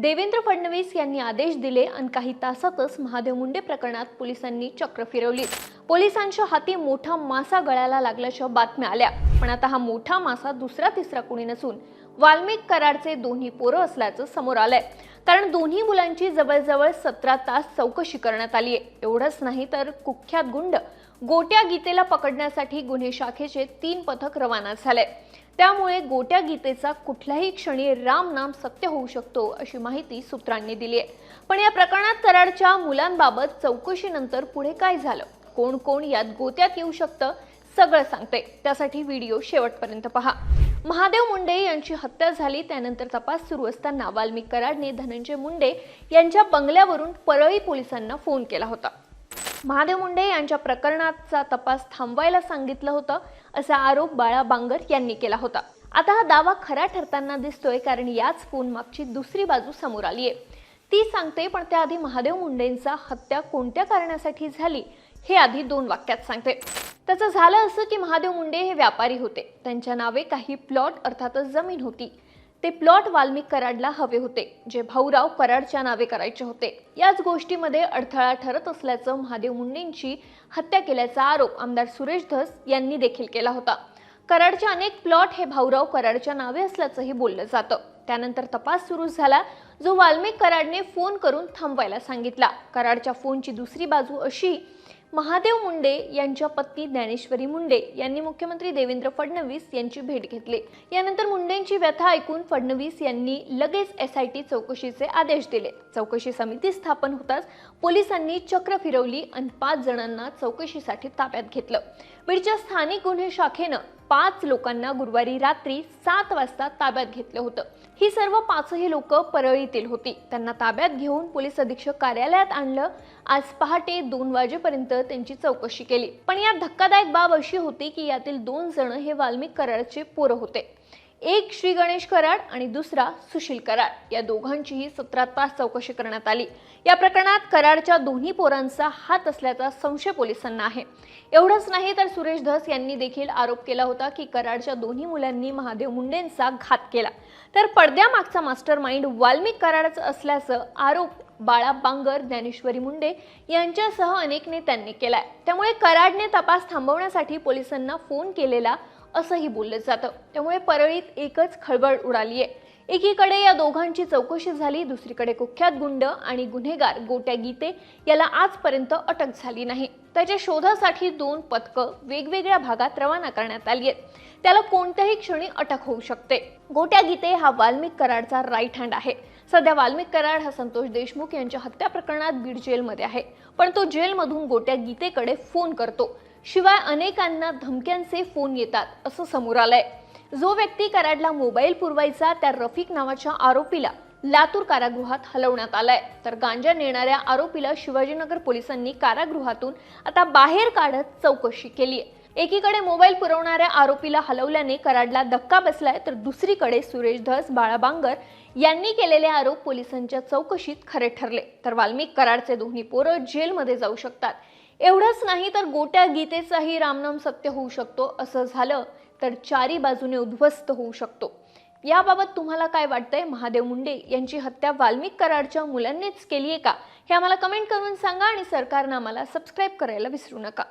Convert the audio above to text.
देवेंद्र फडणवीस यांनी आदेश दिले आणि काही तासातच महादेव मुंडे प्रकरणात पोलिसांनी चक्र फिरवली. पोलिसांच्या हाती मोठा मासा गळायला लागल्याच्या बातम्या आल्या. पण आता हा मोठा मासा दुसरा तिसरा कुणी नसून वाल्मिक कराडचे दोन्ही पोरं असल्याचं समोर आलंय. कारण दोन्ही मुलांची जवळजवळ सतरा तास चौकशी करण्यात आली आहे. एवढंच नाही तर कुख्यात गुंड गोट्या गीतेला पकडण्यासाठी गुन्हे शाखेचे तीन पथक रवाना झाले. त्यामुळे गोट्या गीतेचा कुठल्याही क्षणी राम नाम सत्य होऊ शकतो अशी माहिती सूत्रांनी दिली आहे. पण या प्रकरणात कराडच्या मुलांबाबत चौकशीनंतर पुढे काय झालं? कोण कोण यात गोत्यात येऊ शकतं? सगळं सांगते. त्यासाठी व्हिडिओ शेवटपर्यंत पहा. महादेव मुंडे यांची हत्या झाली त्यानंतर तपास सुरू असताना वाल्मिक कराडने धनंजय मुंडे यांच्या बंगल्यावरून परळी पोलिसांना फोन केला होता. महादेव मुंडे यांच्या प्रकरणाचा तपास थांबवायला सांगितलं होतं असा आरोप बाळा बांगर यांनी केला होता. आता हा दावा खरा ठरताना दिसतोय कारण याच फोन मागची दुसरी बाजू समोर आली आहे ती सांगते पण त्याआधी महादेव मुंडेंचा हत्या कोणत्या कारणासाठी झाली हे आधी दोन वाक्यात सांगते. त्याचं झालं असं की महादेव मुंडे हे व्यापारी होते. त्यांच्या नावे काही प्लॉट अर्थातच जमीन होती. ते प्लॉट वाल्मिक कराडला हवे होते जे भाऊराव कराडच्या नावे करायचे होते. याच गोष्टीमध्ये अडथळा ठरत असल्याचं महादेव मुंडेंची हत्या केल्याचा आरोप आमदार सुरेश धस यांनी देखील केला होता. कराडचे अनेक प्लॉट हे भाऊराव कराडच्या नावे असल्याचंही बोललं जातं. त्यानंतर तपास सुरू झाला जो वाल्मिक कराडने फोन करून थांबवायला सांगितला. कराडच्या फोनची दुसरी बाजू अशी महादेव मुंडे यांच्या पत्नी ज्ञानेश्वरी मुंडे यांनी मुख्यमंत्री देवेंद्र फडणवीस यांची भेट घेतली. यानंतर मुंडेंची व्यथा ऐकून फडणवीस यांनी लगेच एस आय टी चौकशीचे आदेश दिले. चौकशी समिती स्थापन होताच पोलिसांनी चक्र फिरवली आणि पाच जणांना चौकशीसाठी ताब्यात घेतलं. बीडच्या स्थानिक गुन्हे शाखेनं पाच लोकांना गुरुवारी रात्री सात वाजता ताब्यात घेतलं होतं. ही सर्व पाचही लोक परळीतील होती. त्यांना ताब्यात घेऊन पोलीस अधीक्षक कार्यालयात आणलं. आज पहाटे दोन वाजेपर्यंत त्यांची चौकशी केली. पण यात धक्कादायक बाब अशी होती की यातील दोन जण हे वाल्मिक कराडचे पोरं होते. एक श्री गणेश कराड आणि दुसरा सुशील कराड. या दोघांचीही सतरा तास चौकशी करण्यात आली. या प्रकरणात कराडच्या दोन्ही पोरांचा हात असल्याचा संशय पोलिसांना आहे. एवढंच नाही तर सुरेश धस यांनी देखील आरोप केला होता की कराडच्या दोन्ही मुलांनी महादेव मुंडेंचा घात केला. तर पडद्यामागचा मास्टर माइंड वाल्मिक कराडच असल्याचं आरोप बाळा बांगर ज्ञानेश्वरी मुंडे यांच्यासह अनेक नेत्यांनी केलाय. त्यामुळे कराडने तपास थांबवण्यासाठी पोलिसांना फोन केलेला असंही बोललं जातं. त्यामुळे परळीत एकच खळबळ उडाली आहे एकीकडे या दोघांची चौकशी झाली दुसरीकडे कुख्यात गुंड आणि गुन्हेगार गोट्या गीते याला आजपर्यंत अटक झाली नाही. त्याच्या शोधासाठी दोन पथकं वेगवेगळ्या भागात रवाना करण्यात आली आहेत. त्याला कोणत्याही क्षणी अटक होऊ शकते. गोट्या गीते हा वाल्मिक कराडचा राईट हँड आहे. सध्या वाल्मिक कराड हा संतोष देशमुख यांच्या हत्या प्रकरणात बीड जेलमध्ये आहे. पण तो जेलमधून गोट्या गीतेकडे फोन करतो. शिवाय अनेकांना धमक्यांचे फोन येतात असं समोर आलंय. जो व्यक्ती कराडला मोबाईल पुरवायचा त्या रफिक नावाच्या आरोपीला लातूर कारागृहात हलवण्यात आलाय. तर गांजा नेणाऱ्या आरोपीला शिवाजीनगर पोलिसांनी कारागृहातून आता बाहेर काढत चौकशी केली आहे एकीकडे मोबाईल पुरवणाऱ्या आरोपीला हलवल्याने कराडला धक्का बसलाय तर दुसरीकडे सुरेश धस बाळाबांगर यांनी केलेले आरोप पोलिसांच्या चौकशीत खरे ठरले. तर वाल्मिक कराडचे दोन्ही पोरं जेलमध्ये जाऊ शकतात. एवढंच नाही तर गोट्या गीतेचाही रामनाम सत्य होऊ शकतो असं झालं तर चारी बाजूने उद्ध्वस्त होऊ शकतो. याबाबत तुम्हाला काय वाटतंय? महादेव मुंडे यांची हत्या वाल्मिक कराडच्या मुलांनीच केली आहे का? हे आम्हाला कमेंट करून सांगा आणि सरकारनं आम्हाला सबस्क्राईब करायला विसरू नका.